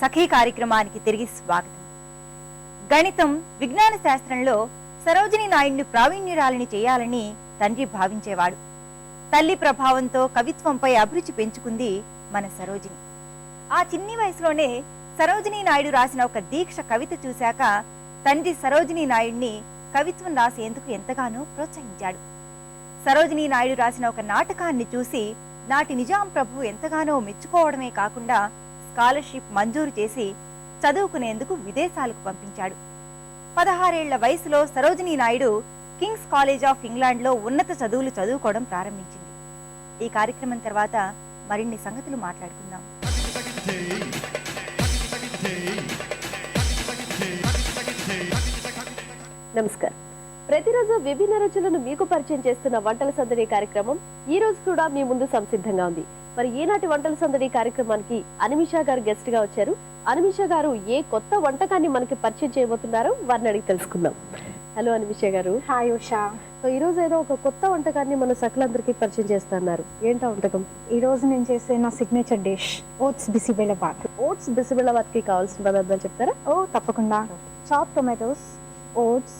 సఖీ కార్యక్రమానికి తిరిగి స్వాగతం. గణితం విజ్ఞాన శాస్త్రంలో సరోజిని నాయుడిని ప్రావీణ్యురాలిని చేయాలని తండ్రి భావించేవాడు. తల్లి ప్రభావంతో కవిత్వంపై అభిరుచి పెంచుకుంది మన సరోజిని. ఆ చిన్ని వయసులోనే సరోజిని నాయుడు రాసిన ఒక దీక్ష కవిత చూశాక తండ్రి సరోజిని నాయుడిని కవిత్వం రాసేందుకు ఎంతగానో ప్రోత్సహించాడు. సరోజిని నాయుడు రాసిన ఒక నాటకాన్ని చూసి నాటి నిజాం ప్రభు ఎంతగానో మెచ్చుకోవడమే కాకుండా స్కాలర్షిప్ మంజూరు చేసి చదువుకునేందుకు విదేశాలకు పంపించాడు. పదహారేళ్ళ వయసులో Sarojini Naidu King's College of ఇంగ్లాండ్లో ఉన్నత చదువులు చదువుకోవడం ప్రారంభించింది. ఈ కార్యక్రమం తర్వాత మరిన్ని సంగతులు మాట్లాడుకుందాం. నమస్కారం. ప్రతిరోజు విభిన్న రుచులను మీకు పరిచయం చేస్తున్న వంటల సందడి కార్యక్రమం ఈ రోజు కూడా మీ ముందు సంసిద్ధంగా ఉంది. మరి ఈనాటి వంటల సందడి కార్యక్రమానికి అనిమిషా గారు గెస్ట్గా వచ్చారు. అనిమిషా గారు ఏ కొత్త వంటకాన్ని మనకి పరిచయం చేయబోతున్నారో వారిని అడిగి తెలుసుకుందాం. హలో అనిమిషా గారు. హాయ్ ఉషా. సో ఈ రోజు ఏదో ఒక కొత్త వంటకాన్ని మన సకలందరికీ పరిచయం చేస్తున్నారు. ఏంటా వంటకం? ఈ రోజు నేను చేసే నా signature dish oats bisi bele bath oats బిసిబిళ్ళవాతికి కావాల్సిన పదార్థాలు చెప్తారా? ఓ తప్పకుండా. చాప్ టొమాటోస్ ఓట్స్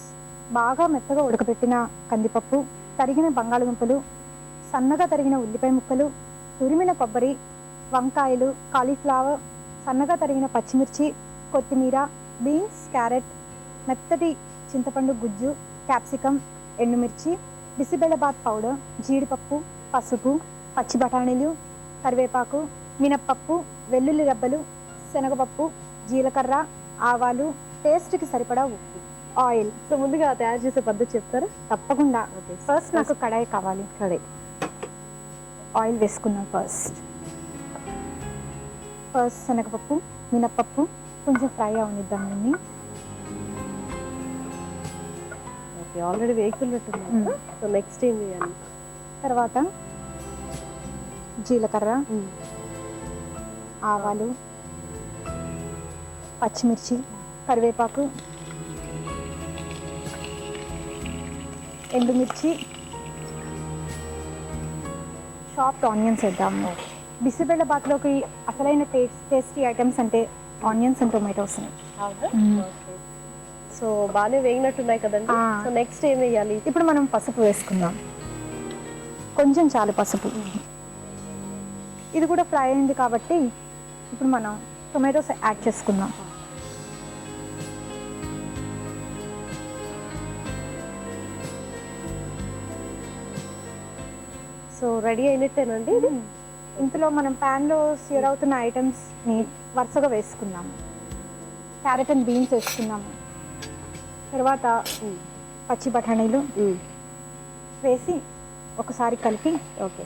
బాగా మెత్తగా ఉడకబెట్టిన కందిపప్పు తరిగిన బంగాళదుంపలు సన్నగా తరిగిన ఉల్లిపాయ ముక్కలు తురిమిన కొబ్బరి వంకాయలు కాలీఫ్లవర్ సన్నగా తరిగిన పచ్చిమిర్చి కొత్తిమీర బీన్స్ క్యారెట్ మెత్తటి చింతపండు గుజ్జు క్యాప్సికమ్ ఎండుమిర్చి బిసిబెళ్ళబాత్ పౌడర్ జీడిపప్పు పసుపు పచ్చి బఠానీలు కరివేపాకు మినప్పప్పు వెల్లుల్లి రబ్బలు శనగపప్పు జీలకర్ర ఆవాలు టేస్ట్కి సరిపడా ఉప్పు ఆయిల్. సో ముందుగా తయారు చేసే పద్ధతి చెప్తారా? తప్పకుండా. ఓకే. ఫస్ట్ నాకు కడాయి కావాలి. కడాయి. ఆయిల్ వేసుకుందాం ఫస్ట్. ఫస్ట్ శనగపప్పు మినప్పప్పు కొంచెం ఫ్రై అవనిద్దాం దీన్ని ఓకే ఆల్రెడీ వేగుతున్నట్టున్నారు. మ్మ్. సో నెక్స్ట్ ఏం చేయాలి? తర్వాత జీలకర్ర ఆవాలు పచ్చిమిర్చి కరివేపాకు ఎండుమిర్చి షాప్డ్ ఆనియన్స్ వేద్దాము. బిసిబెళ్ళ బాత్లోకి అసలైన టేస్ట్ టేస్టీ ఐటమ్స్ అంటే ఆనియన్స్ అండ్ టొమాటోస్ సో బాగానే వేగినట్టున్నాయి కదండి. సో నెక్స్ట్ ఏం వేయాలి? ఇప్పుడు మనం పసుపు వేసుకుందాం. కొంచెం చాలు పసుపు. ఇది కూడా ఫ్రై అయింది కాబట్టి ఇప్పుడు మనం టొమాటోస్ యాడ్ చేసుకుందాం. సో రెడీ అయినట్టేనండి ఇది. ఇందులో మనం ప్యాన్లో సియర్ అవుతున్న ఐటమ్స్ని వరుసగా వేసుకుందాము క్యారెట్ అండ్ బీన్స్ వేసుకుందాము తర్వాత పచ్చి బఠానీలు వేసి ఒకసారి కలిపి ఓకే.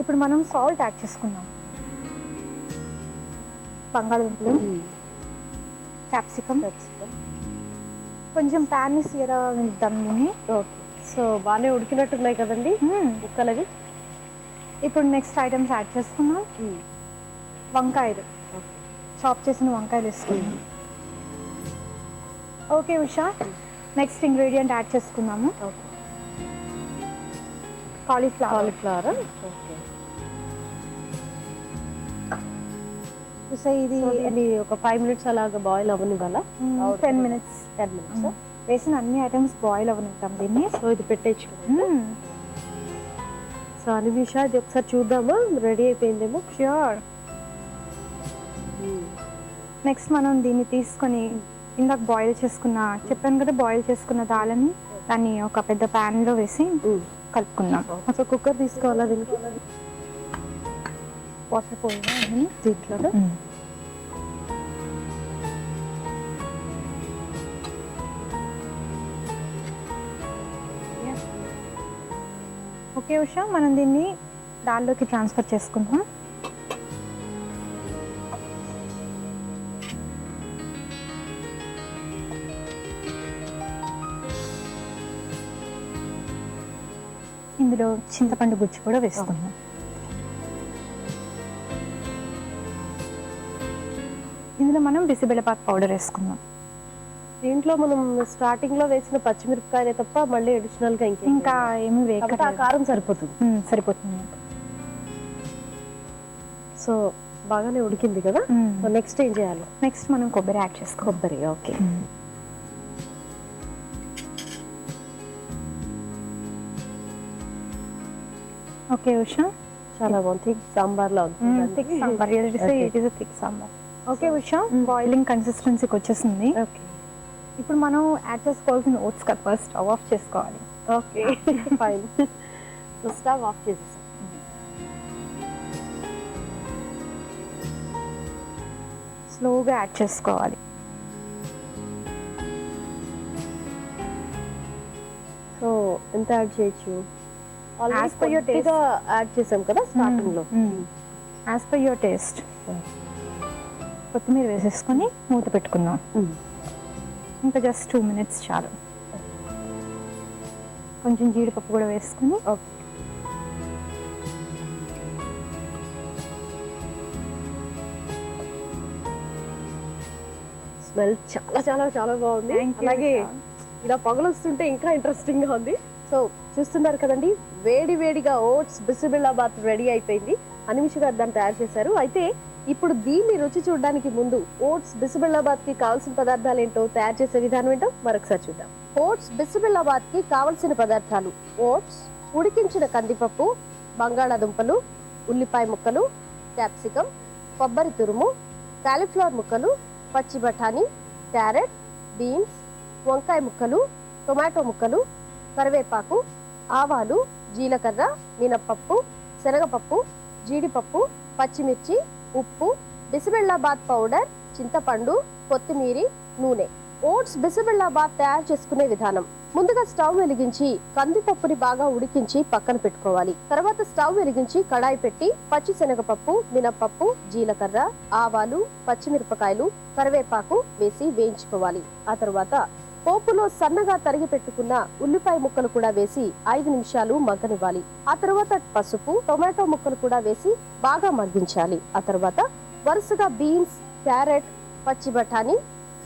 ఇప్పుడు మనం సాల్ట్ యాడ్ చేసుకుందాం. బంగాళదుంపలు క్యాప్సికమ్ కొంచెం ప్యాన్ని ఇద్దాం దీన్ని. ఓకే. సో బాగానే ఉడికినట్టున్నాయి కదండి. ముక్కలవి? ఇప్పుడు నెక్స్ట్ ఐటమ్స్ యాడ్ చేసుకుందాం. వంకాయలు. చాప్ చేసిన వంకాయలు వేసుకుందాం. Okay Usha. Next ingredient add చేసుకుందాము. Cauliflower cauliflower okay. ఉషా ఇది సో ఇది ఒక ఫైవ్ మినిట్స్ అలాగా బాయిల్ అవ్వనివ్వాలా? టెన్ మినిట్స్ టెన్ మినిట్స్ వేసిన అన్ని ఐటమ్స్ బాయిల్ అవ్వనిద్దాం దీన్ని. సో ఇది పెట్టేచ్చు. సో అనిమిష ఇది ఒకసారి చూద్దామా? రెడీ అయిపోయిందేమో? ష్యూర్ నెక్స్ట్ మనం దీన్ని తీసుకొని ఇందాక బాయిల్ చేసుకున్న చెప్పాను కదా బాయిల్ చేసుకున్న దాలని దాన్ని ఒక పెద్ద pan లో వేసి కలుపుకుందాం. సో కుక్కర్ తీసుకోవాలా దీనికి? వాటర్ పోయినా దీంట్లో ఓకే ఉష మనం దీన్ని దాల్లోకి ట్రాన్స్ఫర్ చేసుకుందాం. ఇందులో చింతపండు గుజ్జు కూడా వేసుకుందాం. ఇందులో మనం బిసిబెళ్ళపాత పౌడర్ వేసుకుందాం. దీంట్లో మనం స్టార్టింగ్లో వేసిన పచ్చిమిరపకాయలే తప్ప మళ్ళీ అడిషనల్గా ఇంకేం ఇంకా ఏమి వేయక కారం సరిపోతుంది. సరిపోతుంది సో బాగానే ఉడికింది కదా? సో నెక్స్ట్ ఏం చేయాలి? నెక్స్ట్ మనం కొబ్బరి యాడ్ చేసుకో. కొబ్బరి ఓకే. ఓకే ఉషా? చాలా బాగుంది. సాంబార్లో thick sambar. It is thick sambar. Okay Usha. Boiling కన్సిస్టెన్సీకి వచ్చేసింది. ఓకే ఇప్పుడు మనం యాడ్ చేసుకోవాల్సిన oats cup first stove off చేసుకోవాలి. ఓకే ఫైన్ స్టవ్ ఆఫ్ చేసేసాం. స్లోగా యాడ్ చేసుకోవాలి. సో ఎంత యాడ్ చేయొచ్చు? As per your taste. Add చేసాం కదా స్టార్టింగ్లో. యాజ్ పర్ యువర్ టేస్ట్ కొత్తిమీర వేసేసుకొని మూత పెట్టుకుందాం. ఇంకా జస్ట్ టూ మినిట్స్ చాలు. కొంచెం జీడిపప్పు కూడా వేసుకొని. ఓకే స్మెల్ చాలా చాలా చాలా బాగుంది. అలాగే ఇలా పొగలు వస్తుంటే ఇంకా ఇంట్రెస్టింగ్గా ఉంది. సో చూస్తున్నారు కదండి వేడి వేడిగా ఓట్స్ బిసిబిల్లాబాత్ రెడీ అయిపోయింది. అనిమిష గారు దాన్ని తయారు చేశారు. అయితే ఇప్పుడు దీన్ని రుచి చూడడానికి ముందు ఓట్స్ బిసిబిల్లాబాద్కి కావాల్సిన పదార్థాలు ఏంటో తయారు చేసే విధానం ఏంటో మరొకసారి చూద్దాం. ఓట్స్ బిసిబిల్లాబాద్కి కావలసిన పదార్థాలు ఓట్స్ ఉడికించిన కందిపప్పు బంగాళాదుంపలు ఉల్లిపాయ ముక్కలు క్యాప్సికం కొబ్బరి తురుము కాలీఫ్లవర్ ముక్కలు పచ్చి బఠానీ క్యారెట్ బీన్స్ వంకాయ ముక్కలు టొమాటో ముక్కలు కరివేపాకు ఆవాలు జీలకర్ర మినప్పప్పు శనగపప్పు జీడిపప్పు పచ్చిమిర్చి ఉప్పు బిసిబెళ్ళాబాద్ పౌడర్ చింతపండు కొత్తిమీరి నూనె. ఓట్స్ బిసిబెళ్ళాబాద్ తయారు చేసుకునే విధానం. ముందుగా స్టవ్ వెలిగించి కందిపప్పుని బాగా ఉడికించి పక్కన పెట్టుకోవాలి. తర్వాత స్టవ్ వెలిగించి కడాయి పెట్టి పచ్చి శనగపప్పు మినప్పప్పు జీలకర్ర ఆవాలు పచ్చిమిరపకాయలు కరివేపాకు వేసి వేయించుకోవాలి. ఆ తర్వాత పోపులో సన్నగా తరిగి పెట్టుకున్న ఉల్లిపాయ ముక్కలు కూడా వేసి ఐదు నిమిషాలు మగ్గనివ్వాలి. ఆ తర్వాత పసుపు టొమాటో ముక్కలు కూడా వేసి బాగా మగ్గించాలి. ఆ తర్వాత వరుసగా బీన్స్ క్యారెట్ పచ్చి బఠానీ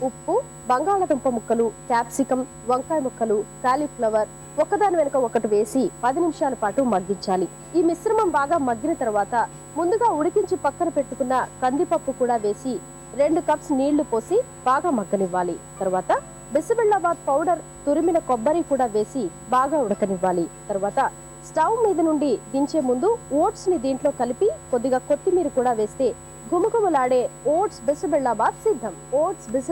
ఉప్పు బంగాళదుంప ముక్కలు క్యాప్సికం వంకాయ ముక్కలు కాలీఫ్లవర్ ఒకదాని వెనుక ఒకటి వేసి పది నిమిషాల పాటు మగ్గించాలి. ఈ మిశ్రమం బాగా మగ్గిన తర్వాత ముందుగా ఉడికించి పక్కన పెట్టుకున్న కందిపప్పు కూడా వేసి రెండు కప్స్ నీళ్ళు పోసి బాగా మగ్గనివ్వాలి. తర్వాత బిసిబిళ్ళాబాద్ పౌడర్ తురిమిన కొబ్బరి కూడా వేసి బాగా ఉడకనివ్వాలి. తర్వాత స్టవ్ మీద నుండి దించే ముందు ఓట్స్ని దీంట్లో కలిపి కొద్దిగా కొత్తిమీర కూడా వేస్తే గుమగుమలాడే ఓట్స్ బిసిబిళ్ళాబాద్ సిద్ధం. Oats BC